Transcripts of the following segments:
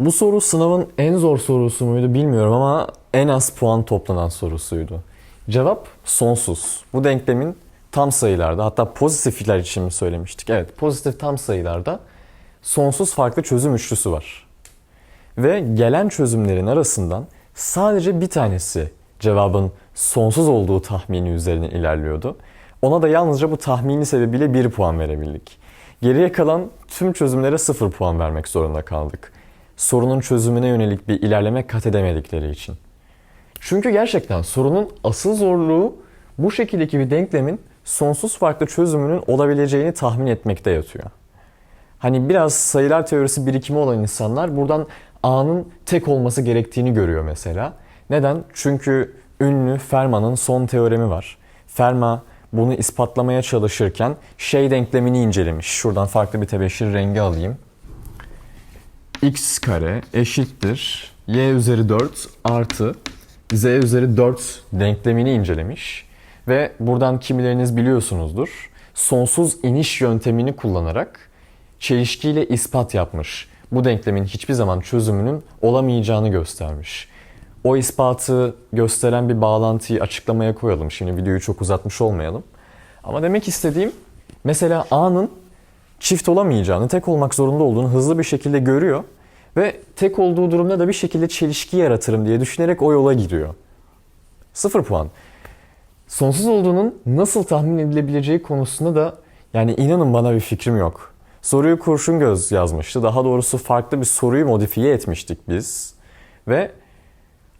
Bu soru sınavın en zor sorusu muydu bilmiyorum ama en az puan toplanan sorusuydu. Cevap sonsuz. Bu denklemin tam sayılarda hatta pozitifler için mi söylemiştik? Evet pozitif tam sayılarda sonsuz farklı çözüm üçlüsü var. Ve gelen çözümlerin arasından sadece bir tanesi cevabın sonsuz olduğu tahmini üzerine ilerliyordu. Ona da yalnızca bu tahmini sebebiyle 1 puan verebildik. Geriye kalan tüm çözümlere 0 puan vermek zorunda kaldık. Sorunun çözümüne yönelik bir ilerleme kat edemedikleri için. Çünkü gerçekten sorunun asıl zorluğu bu şekildeki bir denklemin sonsuz farklı çözümünün olabileceğini tahmin etmekte yatıyor. Hani biraz sayılar teorisi birikimi olan insanlar buradan A'nın tek olması gerektiğini görüyor mesela. Neden? Çünkü ünlü Fermat'ın son teoremi var. Fermat bunu ispatlamaya çalışırken şey denklemini incelemiş. Şuradan farklı bir tebeşir rengi alayım. X kare eşittir y üzeri 4 artı z üzeri 4 denklemini incelemiş. Ve buradan kimileriniz biliyorsunuzdur. Sonsuz iniş yöntemini kullanarak çelişkiyle ispat yapmış. Bu denklemin hiçbir zaman çözümünün olamayacağını göstermiş. O ispatı gösteren bir bağlantıyı açıklamaya koyalım. Şimdi videoyu çok uzatmış olmayalım. Ama demek istediğim mesela A'nın çift olamayacağını, tek olmak zorunda olduğunu hızlı bir şekilde görüyor ve tek olduğu durumda da bir şekilde çelişki yaratırım diye düşünerek o yola giriyor. Sıfır puan. Sonsuz olduğunun nasıl tahmin edilebileceği konusunda da yani inanın bana bir fikrim yok. Soruyu kurşun göz yazmıştı. Daha doğrusu farklı bir soruyu modifiye etmiştik biz. Ve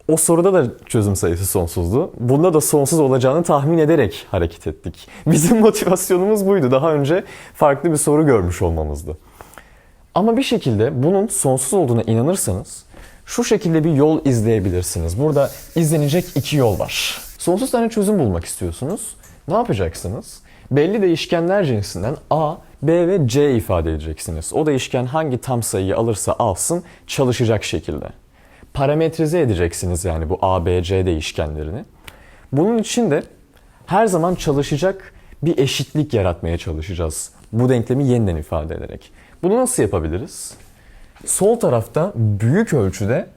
o soruda da çözüm sayısı sonsuzdu. Bunda da sonsuz olacağını tahmin ederek hareket ettik. Bizim motivasyonumuz buydu. Daha önce farklı bir soru görmüş olmamızdı. Ama bir şekilde bunun sonsuz olduğuna inanırsanız şu şekilde bir yol izleyebilirsiniz. Burada izlenecek iki yol var. Sonsuz tane çözüm bulmak istiyorsunuz. Ne yapacaksınız? Belli değişkenler cinsinden A, B ve C ifade edeceksiniz. O değişken hangi tam sayıyı alırsa alsın çalışacak şekilde. Parametrize edeceksiniz yani bu A, B, C değişkenlerini. Bunun için de her zaman çalışacak bir eşitlik yaratmaya çalışacağız. Bu denklemi yeniden ifade ederek. Bunu nasıl yapabiliriz? Sol tarafta büyük ölçüde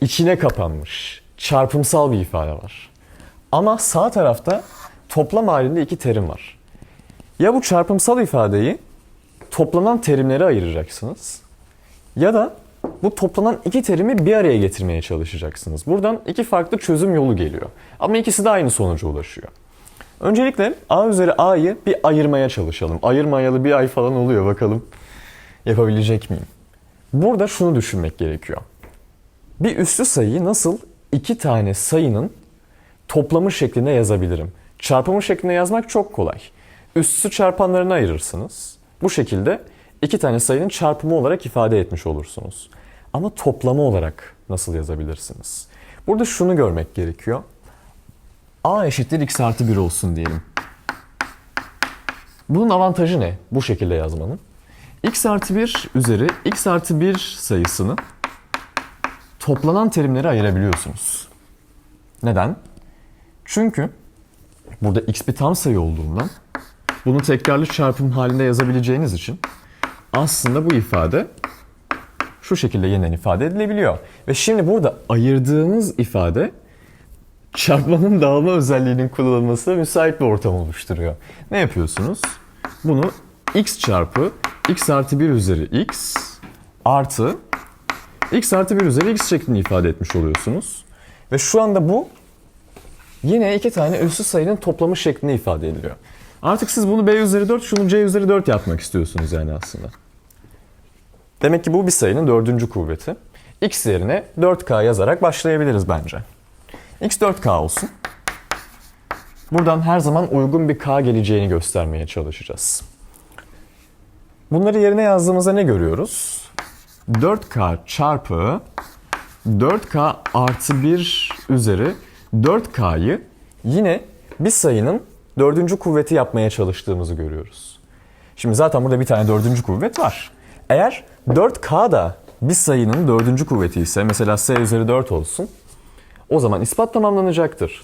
içine kapanmış, çarpımsal bir ifade var. Ama sağ tarafta toplam halinde iki terim var. Ya bu çarpımsal ifadeyi toplanan terimlere ayıracaksınız ya da bu toplanan iki terimi bir araya getirmeye çalışacaksınız. Buradan iki farklı çözüm yolu geliyor. Ama ikisi de aynı sonuca ulaşıyor. Öncelikle a üzeri a'yı bir ayırmaya çalışalım. Ayırmayalı bir ay falan oluyor bakalım yapabilecek miyim? Burada şunu düşünmek gerekiyor. Bir üslü sayıyı nasıl iki tane sayının toplamı şeklinde yazabilirim? Çarpımı şeklinde yazmak çok kolay. Üssü çarpanlarına ayırırsınız. Bu şekilde iki tane sayının çarpımı olarak ifade etmiş olursunuz. Ama toplamı olarak nasıl yazabilirsiniz? Burada şunu görmek gerekiyor. A eşittir x artı 1 olsun diyelim. Bunun avantajı ne? Bu şekilde yazmanın. x artı 1 üzeri x artı 1 sayısını toplanan terimlere ayırabiliyorsunuz. Neden? Çünkü burada x bir tam sayı olduğundan bunu tekrarlı çarpım halinde yazabileceğiniz için aslında bu ifade şu şekilde yeniden ifade edilebiliyor. Ve şimdi burada ayırdığınız ifade çarpmanın dağılma özelliğinin kullanılmasına müsait bir ortam oluşturuyor. Ne yapıyorsunuz? Bunu x çarpı x artı 1 üzeri x artı x artı 1 üzeri x şeklinde ifade etmiş oluyorsunuz. Ve şu anda bu yine iki tane üssü sayının toplamı şeklinde ifade ediliyor. Artık siz bunu b üzeri 4, şunu c üzeri 4 yapmak istiyorsunuz yani aslında. Demek ki bu bir sayının dördüncü kuvveti. x yerine 4k yazarak başlayabiliriz bence. X 4k olsun. Buradan her zaman uygun bir k geleceğini göstermeye çalışacağız. Bunları yerine yazdığımızda ne görüyoruz? 4k çarpı 4k artı 1 üzeri 4k'yı yine bir sayının dördüncü kuvveti yapmaya çalıştığımızı görüyoruz. Şimdi zaten burada bir tane dördüncü kuvvet var. Eğer 4k da bir sayının dördüncü kuvveti ise mesela s üzeri 4 olsun o zaman ispat tamamlanacaktır.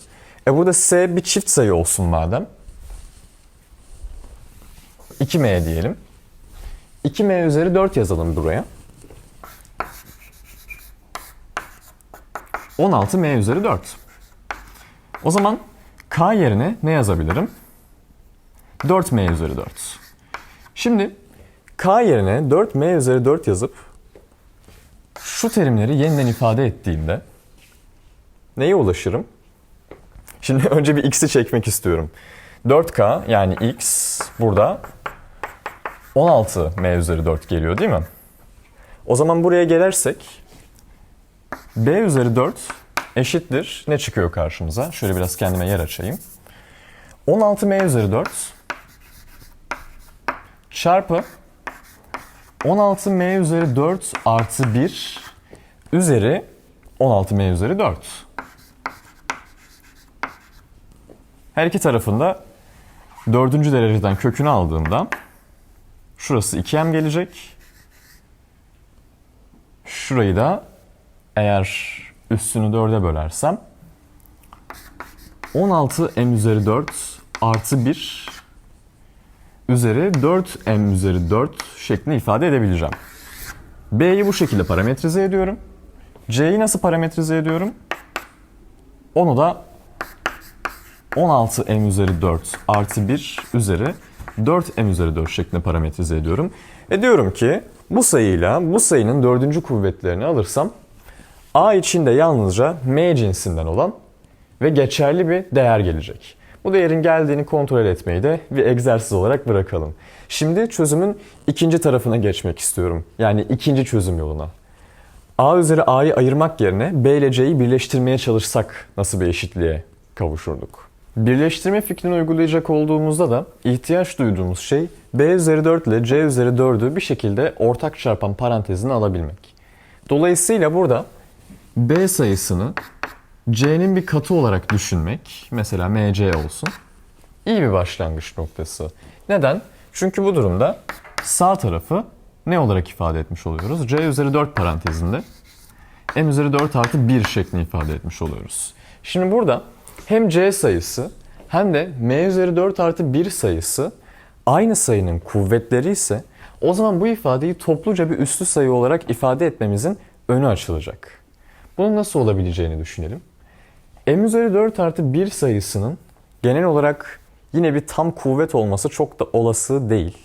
E burada S bir çift sayı olsun madem. 2M diyelim. 2M üzeri 4 yazalım buraya. 16M üzeri 4. O zaman K yerine ne yazabilirim? 4M üzeri 4. Şimdi K yerine 4M üzeri 4 yazıp şu terimleri yeniden ifade ettiğimde neye ulaşırım? Şimdi önce bir x'i çekmek istiyorum. 4k yani x burada 16m üzeri 4 geliyor değil mi? O zaman buraya gelirsek b üzeri 4 eşittir. Ne çıkıyor karşımıza? Şöyle biraz kendime yer açayım. 16m üzeri 4 çarpı 16m üzeri 4 artı 1 üzeri 16m üzeri 4. Her iki tarafında dördüncü dereceden kökünü aldığımda şurası 2m gelecek. Şurayı da eğer üstünü 4'e bölersem 16m üzeri 4 artı 1 üzeri 4m üzeri 4 şeklinde ifade edebileceğim. B'yi bu şekilde parametrize ediyorum. C'yi nasıl parametrize ediyorum? Onu da 16m üzeri 4 artı 1 üzeri 4m üzeri 4 şeklinde parametrize ediyorum. Ve diyorum ki bu sayıyla bu sayının dördüncü kuvvetlerini alırsam A içinde yalnızca M cinsinden olan ve geçerli bir değer gelecek. Bu değerin geldiğini kontrol etmeyi de bir egzersiz olarak bırakalım. Şimdi çözümün ikinci tarafına geçmek istiyorum. Yani ikinci çözüm yoluna. A üzeri A'yı ayırmak yerine B ile C'yi birleştirmeye çalışsak nasıl bir eşitliğe kavuşurduk? Birleştirme fikrini uygulayacak olduğumuzda da ihtiyaç duyduğumuz şey B üzeri 4 ile C üzeri 4'ü bir şekilde ortak çarpan parantezine alabilmek. Dolayısıyla burada B sayısını C'nin bir katı olarak düşünmek, mesela MC olsun, iyi bir başlangıç noktası. Neden? Çünkü bu durumda sağ tarafı ne olarak ifade etmiş oluyoruz? C üzeri 4 parantezinde M üzeri 4 artı 1 şeklinde ifade etmiş oluyoruz. Şimdi burada hem C sayısı hem de M üzeri 4 artı 1 sayısı aynı sayının kuvvetleri ise o zaman bu ifadeyi topluca bir üslü sayı olarak ifade etmemizin önü açılacak. Bunun nasıl olabileceğini düşünelim. M üzeri 4 artı 1 sayısının genel olarak yine bir tam kuvvet olması çok da olası değil.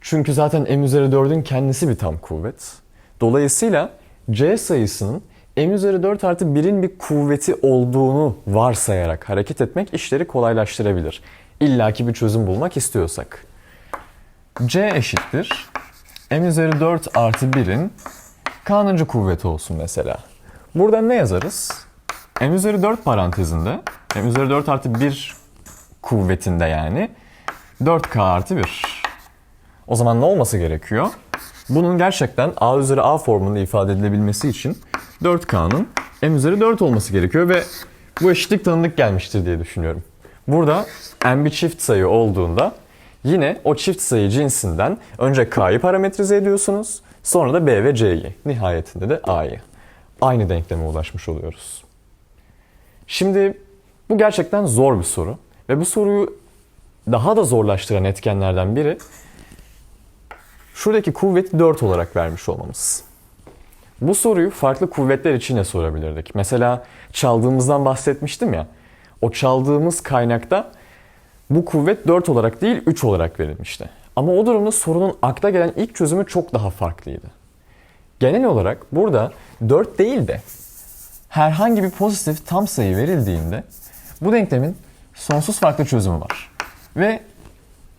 Çünkü zaten M üzeri 4'ün kendisi bir tam kuvvet. Dolayısıyla C sayısının M üzeri 4 artı 1'in bir kuvveti olduğunu varsayarak hareket etmek işleri kolaylaştırabilir. İlla ki bir çözüm bulmak istiyorsak. C eşittir. M üzeri 4 artı 1'in K'nıncı kuvveti olsun mesela. Buradan ne yazarız? M üzeri 4 parantezinde M üzeri 4 artı 1 kuvvetinde yani 4K artı 1. O zaman ne olması gerekiyor? Bunun gerçekten A üzeri A formunda ifade edilebilmesi için 4K'nın M üzeri 4 olması gerekiyor ve bu eşitlik tanıdık gelmiştir diye düşünüyorum. Burada M bir çift sayı olduğunda yine o çift sayı cinsinden önce K'yı parametrize ediyorsunuz. Sonra da B ve C'yi. Nihayetinde de A'yı. Aynı denkleme ulaşmış oluyoruz. Şimdi bu gerçekten zor bir soru. Ve bu soruyu daha da zorlaştıran etkenlerden biri şuradaki kuvveti 4 olarak vermiş olmamız. Bu soruyu farklı kuvvetler için de sorabilirdik. Mesela çaldığımızdan bahsetmiştim ya. O çaldığımız kaynakta bu kuvvet 4 olarak değil 3 olarak verilmişti. Ama o durumda sorunun akla gelen ilk çözümü çok daha farklıydı. Genel olarak burada 4 değil de herhangi bir pozitif tam sayı verildiğinde bu denklemin sonsuz farklı çözümü var. Ve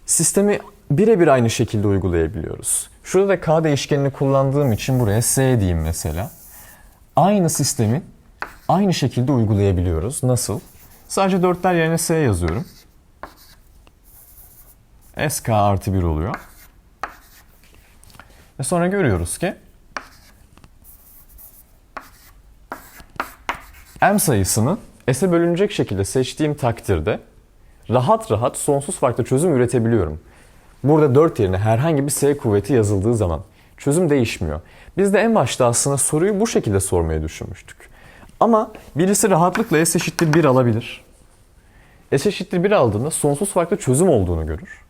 sistemi birebir aynı şekilde uygulayabiliyoruz. Şurada da k değişkenini kullandığım için buraya s diyeyim mesela. Aynı sistemi aynı şekilde uygulayabiliyoruz. Nasıl? Sadece 4'ler yerine s yazıyorum. sk artı 1 oluyor. Ve sonra görüyoruz ki m sayısını s'e bölünecek şekilde seçtiğim takdirde rahat rahat sonsuz farklı çözüm üretebiliyorum. Burada 4 yerine herhangi bir s kuvveti yazıldığı zaman çözüm değişmiyor. Biz de en başta aslında soruyu bu şekilde sormayı düşünmüştük. Ama birisi rahatlıkla s eşittir 1 alabilir. S eşittir 1 aldığında sonsuz farklı çözüm olduğunu görür.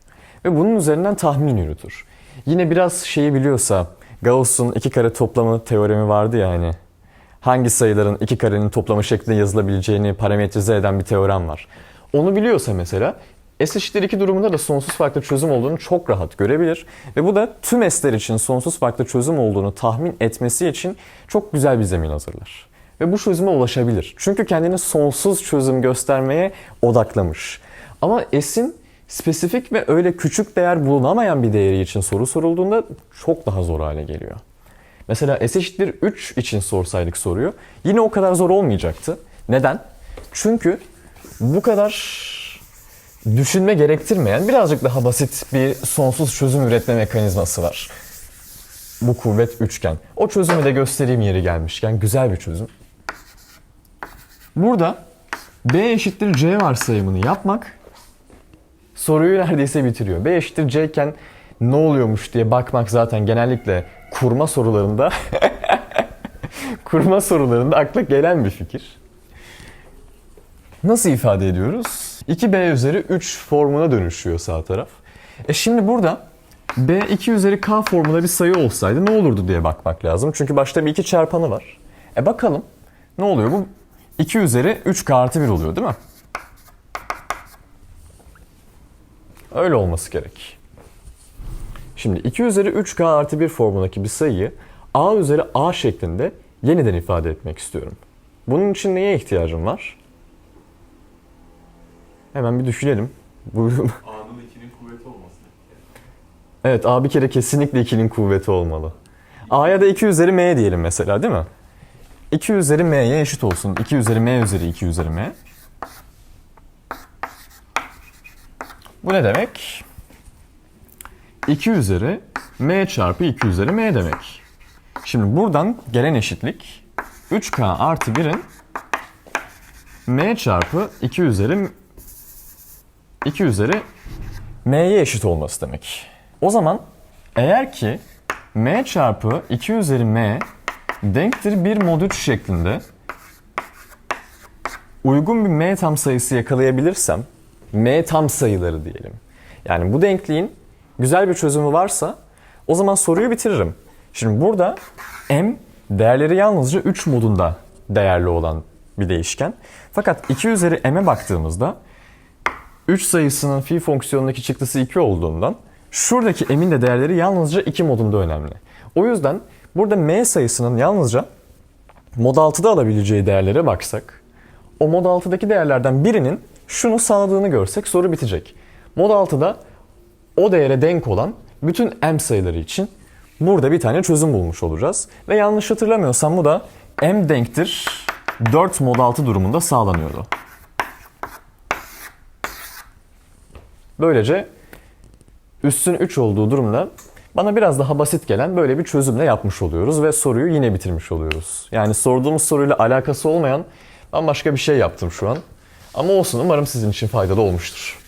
Ve bunun üzerinden tahmin yürütür. Yine biraz şeyi biliyorsa Gauss'un iki kare toplamı teoremi vardı ya hani. hangi sayıların iki karenin toplamı şeklinde yazılabileceğini parametrize eden bir teorem var. Onu biliyorsa mesela S eşittir 2 durumunda da sonsuz farklı çözüm olduğunu çok rahat görebilir. Ve bu da tüm S'ler için sonsuz farklı çözüm olduğunu tahmin etmesi için çok güzel bir zemin hazırlar. Ve bu çözüme ulaşabilir. Çünkü kendini sonsuz çözüm göstermeye odaklamış. Ama S'in spesifik ve öyle küçük değer bulunamayan bir değeri için soru sorulduğunda çok daha zor hale geliyor. Mesela S eşittir 3 için sorsaydık soruyu yine o kadar zor olmayacaktı. Neden? Çünkü bu kadar düşünme gerektirmeyen birazcık daha basit bir sonsuz çözüm üretme mekanizması var. Bu kuvvet üçgen. O çözümü de göstereyim yeri gelmişken. Güzel bir çözüm. Burada B eşittir C varsayımını yapmak soruyu neredeyse bitiriyor. B eşittir C iken ne oluyormuş diye bakmak zaten genellikle kurma sorularında kurma sorularında akla gelen bir fikir. Nasıl ifade ediyoruz? 2b üzeri 3 formuna dönüşüyor sağ taraf. E şimdi burada b 2 üzeri k formunda bir sayı olsaydı ne olurdu diye bakmak lazım. Çünkü başta bir 2 çarpanı var. E bakalım ne oluyor bu? 2 üzeri 3k artı 1 oluyor değil mi? Öyle olması gerek. Şimdi 2 üzeri 3k artı 1 formundaki bir sayıyı a üzeri a şeklinde yeniden ifade etmek istiyorum. Bunun için neye ihtiyacım var? Hemen bir düşünelim. Bu A'nın 2'nin kuvveti olması. Evet A bir kere kesinlikle 2'nin kuvveti olmalı. A'ya da 2 üzeri M diyelim mesela değil mi? 2 üzeri M'ye eşit olsun. 2 üzeri M üzeri 2 üzeri M. Bu ne demek? 2 üzeri M çarpı 2 üzeri M demek. Şimdi buradan gelen eşitlik 3K artı 1'in M çarpı 2 üzeri 2 üzeri m'ye eşit olması demek. O zaman eğer ki m çarpı 2 üzeri m denktir 1 mod 3 şeklinde uygun bir m tam sayısı yakalayabilirsem m tam sayıları diyelim. Yani bu denkliğin güzel bir çözümü varsa o zaman soruyu bitiririm. Şimdi burada m değerleri yalnızca 3 modunda değerli olan bir değişken. Fakat 2 üzeri m'e baktığımızda 3 sayısının fi fonksiyonundaki çıktısı 2 olduğundan şuradaki m'in de değerleri yalnızca 2 modunda önemli. O yüzden burada m sayısının yalnızca mod 6'da alabileceği değerlere baksak o mod 6'daki değerlerden birinin şunu sağladığını görsek soru bitecek. Mod 6'da o değere denk olan bütün m sayıları için burada bir tane çözüm bulmuş olacağız. Ve yanlış hatırlamıyorsam bu da m denktir 4 mod 6 durumunda sağlanıyordu. Böylece üstün 3 olduğu durumda bana biraz daha basit gelen böyle bir çözümle yapmış oluyoruz ve soruyu yine bitirmiş oluyoruz. Yani sorduğumuz soruyla alakası olmayan bambaşka bir şey yaptım şu an. Ama olsun umarım sizin için faydalı olmuştur.